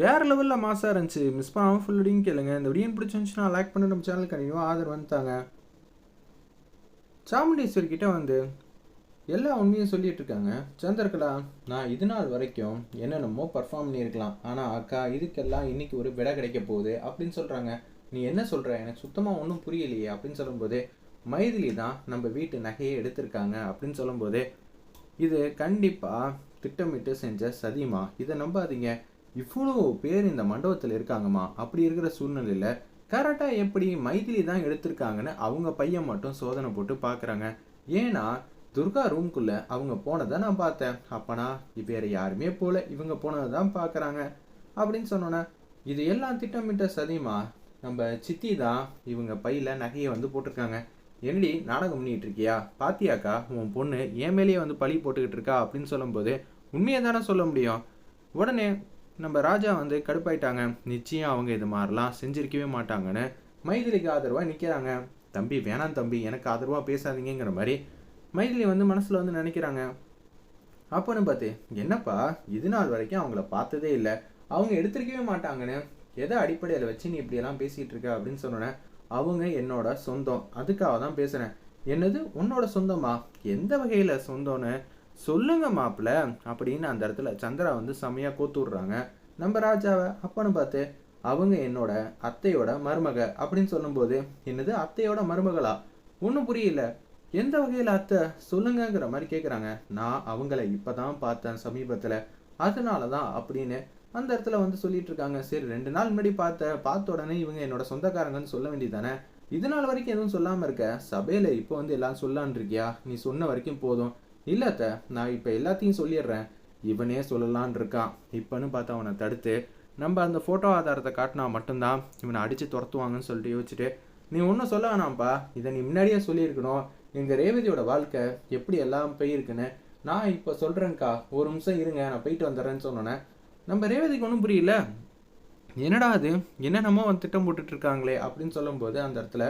வேறு லெவலில் மாசாக இருந்துச்சு. மிஸ் பண்ணாமல் ஃபுல் அடியும் கேளுங்க. இந்த வீடியோ பிடிச்சிருந்துச்சுன்னா லைக் பண்ணி நம்ம சேனல் கண்டிப்பாக ஆதரவு வந்துட்டாங்க சாமுண்டீஸ்வரி கிட்ட வந்து எல்லா உண்மையும் சொல்லிட்டு இருக்காங்க. சந்திரகலா நான் இது நாள் வரைக்கும் என்னென்னமோ பர்ஃபார்ம் பண்ணியிருக்கலாம். ஆனால் அக்கா இதுக்கெல்லாம் இன்னைக்கு ஒரு விடை கிடைக்க போகுது அப்படின்னு சொல்கிறாங்க நீ என்ன சொல்கிற எனக்கு சுத்தமாக ஒன்றும் புரியலையே அப்படின்னு சொல்லும்போது மைதிலி தான் நம்ம வீட்டு நகையை எடுத்திருக்காங்க அப்படின்னு சொல்லும்போது இது கண்டிப்பாக திட்டமிட்டு செஞ்ச சதிமா இதை நம்பாதீங்க. இவ்வளோ பேர் இந்த மண்டபத்தில் இருக்காங்கம்மா. அப்படி இருக்கிற சூழ்நிலையில் கரெக்டாக எப்படி மைதிலி தான் எடுத்திருக்காங்கன்னு அவங்க பையன் மட்டும் சோதனை போட்டு பார்க்குறாங்க ஏன்னா துர்கா ரூம்குள்ளே அவங்க போனதை நான் பார்த்தேன். அப்பனா வேறு யாருமே போல இவங்க போனதை தான் பார்க்குறாங்க அப்படின்னு சொன்னோன்னே இது எல்லாம் திட்டமிட்ட சதிமா நம்ம சித்தி தான் இவங்க பையில் நகையை வந்து போட்டிருக்காங்க. என்னடி நாடகம் பண்ணிட்டு இருக்கியா? பாத்தியாக்கா உன் பொண்ணு என் மேலேயே வந்து பழி போட்டுக்கிட்டு இருக்கா அப்படின்னு சொல்லும்போது உண்மையை தானே சொல்ல முடியும். உடனே நம்ம ராஜா வந்து கடுப்பாயிட்டாங்க. நிச்சயம் அவங்க இது மாதிரிலாம் செஞ்சிருக்கவே மாட்டாங்கன்னு மைதிலிக்கு ஆதரவாக நிற்கிறாங்க தம்பி வேணாம் தம்பி எனக்கு ஆதரவாக பேசாதீங்கிற மாதிரி மைதிலி வந்து மனசில் வந்து நினைக்கிறாங்க. அப்போன்னு பார்த்து என்னப்பா இது நாள் வரைக்கும் அவங்கள பார்த்ததே இல்லை. அவங்க எடுத்திருக்கவே மாட்டாங்கன்னு. எதை அடிப்படையில் வச்சு நீ இப்படியெல்லாம் பேசிகிட்டு இருக்க? அப்படின்னு சொன்னோன்னே அவங்க என்னோட சொந்தம். அதுக்காக தான் பேசுகிறேன் என்னது? உன்னோட சொந்தமா? எந்த வகையில் சொந்தம்னு சொல்லுங்க மாப்பிள்ள அப்படின்னு அந்த இடத்துல சந்திரா வந்து செம்மையா கோத்துடுறாங்க நம்ம ராஜாவை அப்பன்னு பார்த்து அவங்க என்னோட அத்தையோட மருமக. அப்படின்னு சொல்லும்போது என்னது அத்தையோட மருமகளா? ஒன்றும் புரியல. எந்த வகையில் அத்தை? சொல்லுங்கங்கிற மாதிரி கேட்குறாங்க நான் அவங்கள இப்போ தான் பார்த்தேன் சமீபத்தில். அதனால தான் அப்படின்னு அந்த இடத்துல வந்து சொல்லிட்டு இருக்காங்க. சரி ரெண்டு நாள் முன்னாடி பார்த்த பார்த்த உடனே இவங்க என்னோட சொந்தக்காரங்கன்னு சொல்ல வேண்டியதானே இது நாள் வரைக்கும் எதுவும் சொல்லாமல் இருக்க? சபையில் இப்போ வந்து எல்லாம் சொல்லான் இருக்கியா? நீ சொன்ன வரைக்கும் போதும். இல்லாத நான் இப்போ எல்லாத்தையும் சொல்லிடுறேன். இவனே சொல்லலான் இருக்கான். இப்போன்னு பார்த்து அவனை தடுத்து நம்ம அந்த ஃபோட்டோ ஆதாரத்தை காட்டினா மட்டும்தான் இவனை அடித்து துரத்துவாங்கன்னு சொல்லிட்டு யோசிச்சுட்டு நீ ஒன்றும் சொல்ல வேணாம்ப்பா. இதை நீ முன்னாடியே சொல்லியிருக்கணும். எங்கள் ரேவதியோட வாழ்க்கை எப்படி எல்லாம் போயிருக்குன்னு நான் இப்போ சொல்கிறேன்க்கா ஒரு நிமிஷம் இருங்க நான் போயிட்டு வந்துடுறேன்னு சொன்னோன்னே நம்ம ரேவதிக்கு ஒன்றும் புரியல. என்னடா அது? என்னென்னமோ வந்து திட்டம் போட்டுட்டு இருக்காங்களே அப்படின்னு சொல்லும்போது அந்த இடத்துல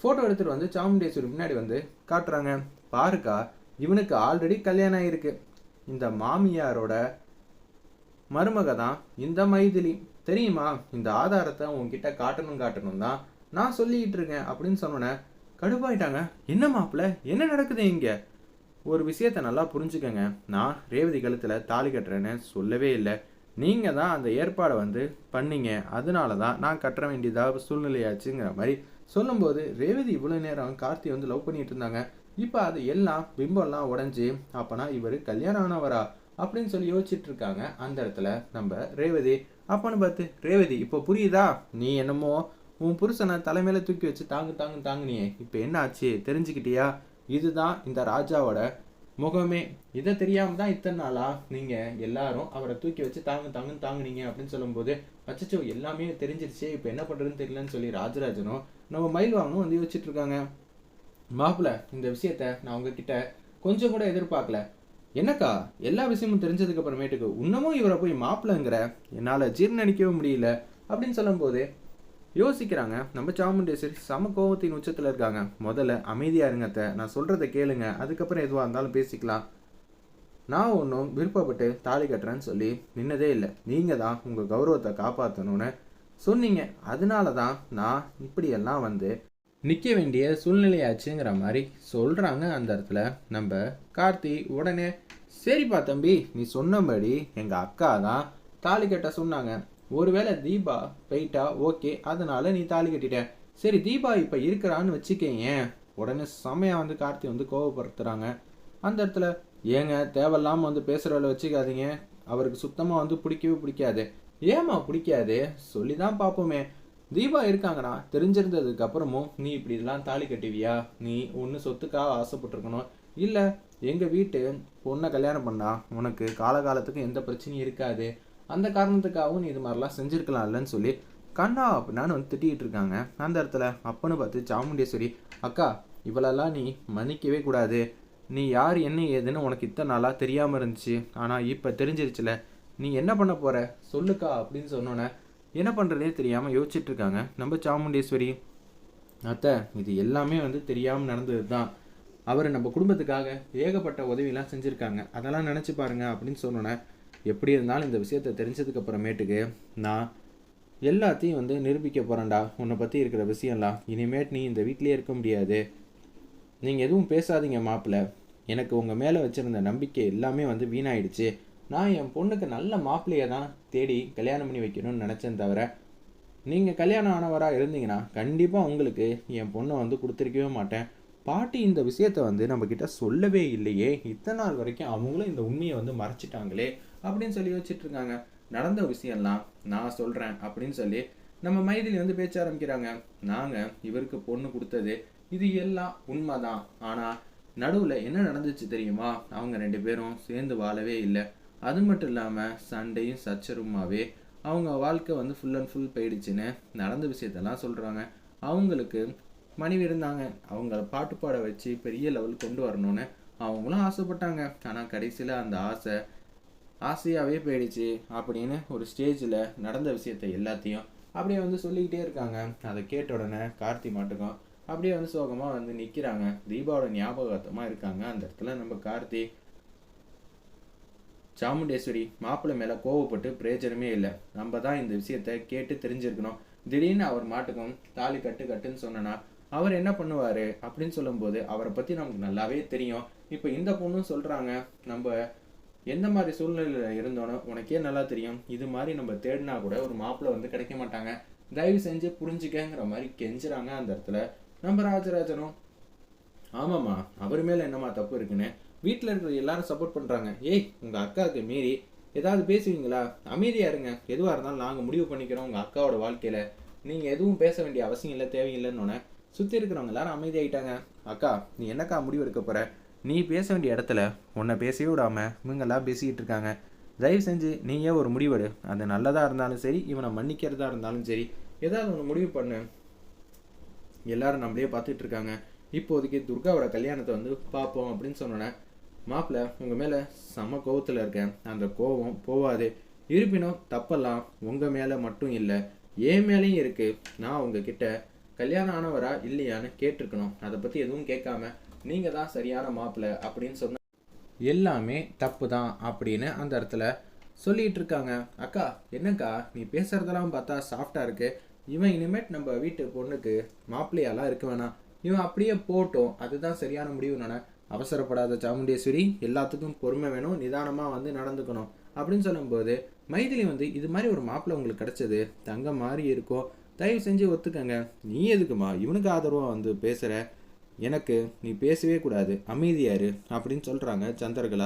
ஃபோட்டோ எடுத்துகிட்டு வந்து சாமுண்டேஸ்வரி முன்னாடி வந்து காட்டுறாங்க. பாருக்கா இவனுக்கு ஆல்ரெடி கல்யாணம் ஆயிருக்கு. இந்த மாமியாரோட மருமக தான் இந்த மைதிலி. தெரியுமா? இந்த ஆதாரத்தை உங்ககிட்ட காட்டணும் காட்டணும் தான் நான் சொல்லிக்கிட்டு இருக்கேன் அப்படின்னு சொன்னோன்னே கடுப்பாயிட்டாங்க. என்ன மாப்பிள்ள? என்ன நடக்குது இங்கே? ஒரு விஷயத்த நல்லா புரிஞ்சுக்கங்க. நான் ரேவதி கழுத்தில் தாலி கட்டுறேன்னு சொல்லவே இல்லை. நீங்கள் தான் அந்த ஏற்பாடை வந்து பண்ணீங்க. அதனால தான் நான் கட்ட வேண்டியதாக சூழ்நிலையாச்சுங்கிற மாதிரி. சொல்லும்போது ரேவதி இவ்வளோ நேரம் கார்த்தி வந்து லவ் பண்ணிட்டு இருந்தாங்க. இப்போ அது எல்லாம் பிம்பம்லாம் உடஞ்சி அப்போனா இவர் கல்யாணம் ஆனவரா? அப்படின்னு சொல்லி யோசிச்சுட்டு இருக்காங்க. அந்த இடத்துல நம்ம ரேவதி. அப்போன்னு பார்த்து ரேவதி இப்போ புரியுதா? நீ என்னமோ உன் புருஷனை தலைமையில தூக்கி வச்சு தாங்கு தாங்கு தாங்குனியே. இப்போ என்ன ஆச்சு? தெரிஞ்சுக்கிட்டியா? இதுதான் இந்த ராஜாவோட முகமே. இதை தெரியாம தான் இத்தனை நாளா நீங்க எல்லாரும் அவரை தூக்கி வச்சு தாங்கு தாங்குன்னு தாங்குனீங்க அப்படின்னு சொல்லும்போது அச்சச்சோ எல்லாமே தெரிஞ்சிருச்சு. இப்போ என்ன பண்றதுன்னு தெரியலன்னு சொல்லி ராஜராஜனும் நம்ம மயில் வாங்கணும் வந்து யோசிச்சுட்டு இருக்காங்க. மாப்பிள்ள இந்த விஷயத்த நான் உங்ககிட்ட கொஞ்சம் கூட எதிர்பார்க்கல. என்னக்கா எல்லா விஷயமும் தெரிஞ்சதுக்கு அப்புறமேட்டுக்கு இன்னமும் இவரை போய் மாப்பிள்ளங்கிற என்னால் ஜீர்ணிக்கவே முடியல அப்படின்னு சொல்லும்போது யோசிக்கிறாங்க. நம்ம சாமுண்டேஸ்வரி சம கோபத்தின் உச்சத்தில் இருக்காங்க. முதல்ல அமைதியாக இருங்கத்த நான் சொல்கிறத கேளுங்க. அதுக்கப்புறம் எதுவாக இருந்தாலும் பேசிக்கலாம். நான் ஒன்றும் விருப்பப்பட்டு தாலி கட்டுறேன்னு சொல்லி நின்னதே இல்லை. நீங்கள் தான் உங்கள் கௌரவத்தை காப்பாற்றணும்னு சொன்னீங்க. அதனால தான் நான் இப்படியெல்லாம் வந்து நிற்க வேண்டிய சூழ்நிலையாச்சுங்கிற மாதிரி சொல்கிறாங்க அந்த இடத்துல. நம்ம கார்த்தி உடனே சரிப்பா தம்பி நீ சொன்னபடி எங்கள் அக்கா தான் தாலி கட்ட சொன்னாங்க. ஒருவேளை தீபா போயிட்டா ஓகே அதனால நீ தாலி கட்டிட்ட. சரி தீபா இப்போ இருக்கிறான்னு வச்சுக்கேங்க உடனே செமையாக வந்து கார்த்தி வந்து கோவப்படுத்துகிறாங்க அந்த இடத்துல ஏங்க தேவையில்லாமல் வந்து பேசுகிறவளை வச்சுக்காதீங்க. அவருக்கு சுத்தமாக வந்து பிடிக்கவே பிடிக்காது. ஏமா பிடிக்காது? சொல்லி தான் பார்ப்போமே. தீபா இருக்காங்கண்ணா தெரிஞ்சிருந்ததுக்கு அப்புறமும் நீ இப்படி இதெல்லாம் தாலி கட்டுவியா? நீ ஒன்று சொத்துக்காக ஆசைப்பட்டிருக்கணும். இல்லை எங்கள் வீட்டு பொண்ணை கல்யாணம் பண்ணா உனக்கு காலகாலத்துக்கு எந்த பிரச்சனையும் இருக்காது. அந்த காரணத்துக்காகவும் நீ இது மாதிரிலாம் செஞ்சுருக்கலாம்லன்னு சொல்லி கண்ணா அப்படின்னு வந்து திட்டிகிட்டு இருக்காங்க. அந்த இடத்துல அப்பன்னு பார்த்து சாமுண்டேஸ்வரி அக்கா இவளெல்லாம் நீ மன்னிக்கவே கூடாது. நீ யார் என்ன ஏதுன்னு உனக்கு இத்தனை நாளாக தெரியாமல் இருந்துச்சு. ஆனால் இப்போ தெரிஞ்சிருச்சுல. நீ என்ன பண்ண போகிற சொல்லுக்கா அப்படின்னு சொன்னோன்னே என்ன பண்ணுறதே தெரியாமல் யோசிச்சுட்டு இருக்காங்க நம்ம சாமுண்டேஸ்வரி அத்தை இது எல்லாமே வந்து தெரியாமல் நடந்தது தான் அவர் நம்ம குடும்பத்துக்காக ஏகப்பட்ட உதவிலாம் செஞ்சுருக்காங்க. அதெல்லாம் நினச்சி பாருங்க அப்படின்னு சொன்னோன்னே எப்படி இருந்தாலும் இந்த விஷயத்தை தெரிஞ்சதுக்கு அப்புறமேட்டுக்கு நான் எல்லாத்தையும் வந்து நிரூபிக்க போகிறேன்டா உன்னை பற்றி இருக்கிற விஷயம்லாம். இனிமேட் நீ இந்த வீட்லேயே இருக்க முடியாது. நீங்கள் எதுவும் பேசாதீங்க மாப்பிள்ள. எனக்கு உங்கள் மேலே வச்சுருந்த நம்பிக்கை எல்லாமே வந்து வீணாயிடுச்சு. நான் என் பொண்ணுக்கு நல்ல மாப்பிள்ளையை தான் தேடி கல்யாணம் பண்ணி வைக்கணும்னு நினச்சேன் தவிர நீங்கள் கல்யாணம் ஆனவராக இருந்தீங்கன்னா கண்டிப்பாக உங்களுக்கு என் பொண்ணை வந்து கொடுத்துருக்கவே மாட்டேன். பாட்டி இந்த விஷயத்த வந்து நம்மக்கிட்ட சொல்லவே இல்லையே. இத்தனை நாள் வரைக்கும் அவங்களும் இந்த உண்மையை வந்து மறைச்சிட்டாங்களே அப்படின்னு சொல்லி வச்சுட்டு நடந்த விஷயம்லாம் நான் சொல்கிறேன் அப்படின்னு சொல்லி நம்ம மைதிலி வந்து பேச்ச ஆரம்பிக்கிறாங்க. நாங்கள் இவருக்கு பொண்ணு கொடுத்தது இது எல்லாம் உண்மைதான். ஆனால் நடுவில் என்ன நடந்துச்சு தெரியுமா? அவங்க ரெண்டு பேரும் சேர்ந்து வாழவே இல்லை. அது மட்டும் இல்லாமல் சண்டையும் சச்சரவுமாகவே அவங்க வாழ்க்கை வந்து ஃபுல் அண்ட் ஃபுல் போயிடுச்சுன்னு நடந்த விஷயத்தெல்லாம் சொல்கிறாங்க அவங்களுக்கு மனைவி இருந்தாங்க. அவங்கள பாட்டு பாட வச்சு பெரிய லெவல் கொண்டு வரணும்னு அவங்களும் ஆசைப்பட்டாங்க. ஆனால் கடைசியில் அந்த ஆசை ஆசையாகவே போயிடுச்சு அப்படின்னு ஒரு ஸ்டேஜில் நடந்த விஷயத்தை எல்லாத்தையும் அப்படியே வந்து சொல்லிக்கிட்டே இருக்காங்க. அதை கேட்ட உடனே கார்த்தி மாட்டுக்கும் அப்படியே வந்து சோகமாக வந்து நிற்கிறாங்க தீபாவோட ஞாபகத்தமாக இருக்காங்க அந்த இடத்துல. நம்ம கார்த்தி சாமுண்டேஸ்வரி மாப்பிள்ளை மேலே கோவப்பட்டு பிரயோஜனமே இல்லை. நம்ம தான் இந்த விஷயத்த கேட்டு தெரிஞ்சிருக்கணும். திடீர்னு அவர் மாட்டுக்கும் தாலி கட்டு கட்டுன்னு சொன்னனா அவர் என்ன பண்ணுவார் அப்படின்னு சொல்லும்போது அவரை பற்றி நமக்கு நல்லாவே தெரியும். இப்போ இந்த பொண்ணும் சொல்கிறாங்க நம்ம எந்த மாதிரி சூழ்நிலையில் இருந்தோனோ உனக்கே நல்லா தெரியும். இது மாதிரி நம்ம தேடினா கூட ஒரு மாப்பிள்ளை வந்து கிடைக்க மாட்டாங்க. தயவு செஞ்சு புரிஞ்சுக்கங்கிற மாதிரி கெஞ்சுறாங்க அந்த இடத்துல நம்ம ராஜராஜனும். ஆமாம்மா அவர் மேலே என்னம்மா தப்பு இருக்குன்னு? வீட்டில் இருக்கிற எல்லாரும் சப்போர்ட் பண்ணுறாங்க ஏய் உங்கள் அக்காவுக்கு மீறி ஏதாவது பேசுவீங்களா? அமைதியாக இருங்க. எதுவாக இருந்தாலும் நாங்கள் முடிவு பண்ணிக்கிறோம் உங்கள் அக்காவோட வாழ்க்கையில். நீங்கள் எதுவும் பேச வேண்டிய அவசியம் இல்லை தேவையில்லைன்னு சுற்றி இருக்கிறவங்க எல்லாரும் அமைதியாயிட்டாங்க. அக்கா நீ என்னக்கா முடிவு எடுக்க போகிற நீ பேச வேண்டிய இடத்துல உன்னை பேசவே விடாமல் இவங்கெல்லாம் பேசிக்கிட்டு இருக்காங்க. தயவு செஞ்சு நீயே ஒரு முடிவெடு. அது நல்லதாக இருந்தாலும் சரி இவனை மன்னிக்கிறதா இருந்தாலும் சரி. ஏதாவது ஒன்று முடிவு பண்ணு. எல்லாரும் நம்மளே பார்த்துட்டு இருக்காங்க. இப்போதைக்கு துர்காவோட கல்யாணத்தை வந்து பார்ப்போம் அப்படின்னு சொன்னோன்னே மாப்பிள்ள உங்கள் மேலே செம கோபத்தில் இருக்கேன். அந்த கோபம் போவாது. இருப்பினும் தப்பெல்லாம் உங்கள் மேலே மட்டும் இல்லை என் மேலேயும் இருக்குது நான் உங்ககிட்ட கல்யாணம் ஆனவரா இல்லையான்னு கேட்டிருக்கணும். அதை பற்றி எதுவும் கேட்காம நீங்கள் தான் சரியான மாப்பிள்ளை அப்படின்னு சொன்ன எல்லாமே தப்பு தான் அப்படின்னு அந்த இடத்துல சொல்லிட்டு இருக்காங்க. அக்கா என்னக்கா நீ பேசுறதெல்லாம் பார்த்தா சாஃப்டா இருக்கு. இவன் இனிமேட் நம்ம வீட்டு பொண்ணுக்கு மாப்பிள்ளையாலாம் இருக்க வேணாம். இவன் அப்படியே போட்டோம். அதுதான் சரியான முடிவு நான் அவசரப்படாத சாமுண்டேஸ்வரி எல்லாத்துக்கும் பொறுமை வேணும் நிதானமாக வந்து நடந்துக்கணும். அப்படின்னு சொல்லும்போது மைதிலி வந்து இது மாதிரி ஒரு மாப்பிள்ளை உங்களுக்கு கிடச்சது தங்க மாதிரி இருக்கோ தயவு செஞ்சு ஒத்துக்கங்க. நீ எதுக்குமா இவனுக்கு ஆதரவாக வந்து பேசுகிற எனக்கு நீ பேசவே கூடாது அமைதியாரு அப்படின்னு சொல்கிறாங்க சந்திரகலா.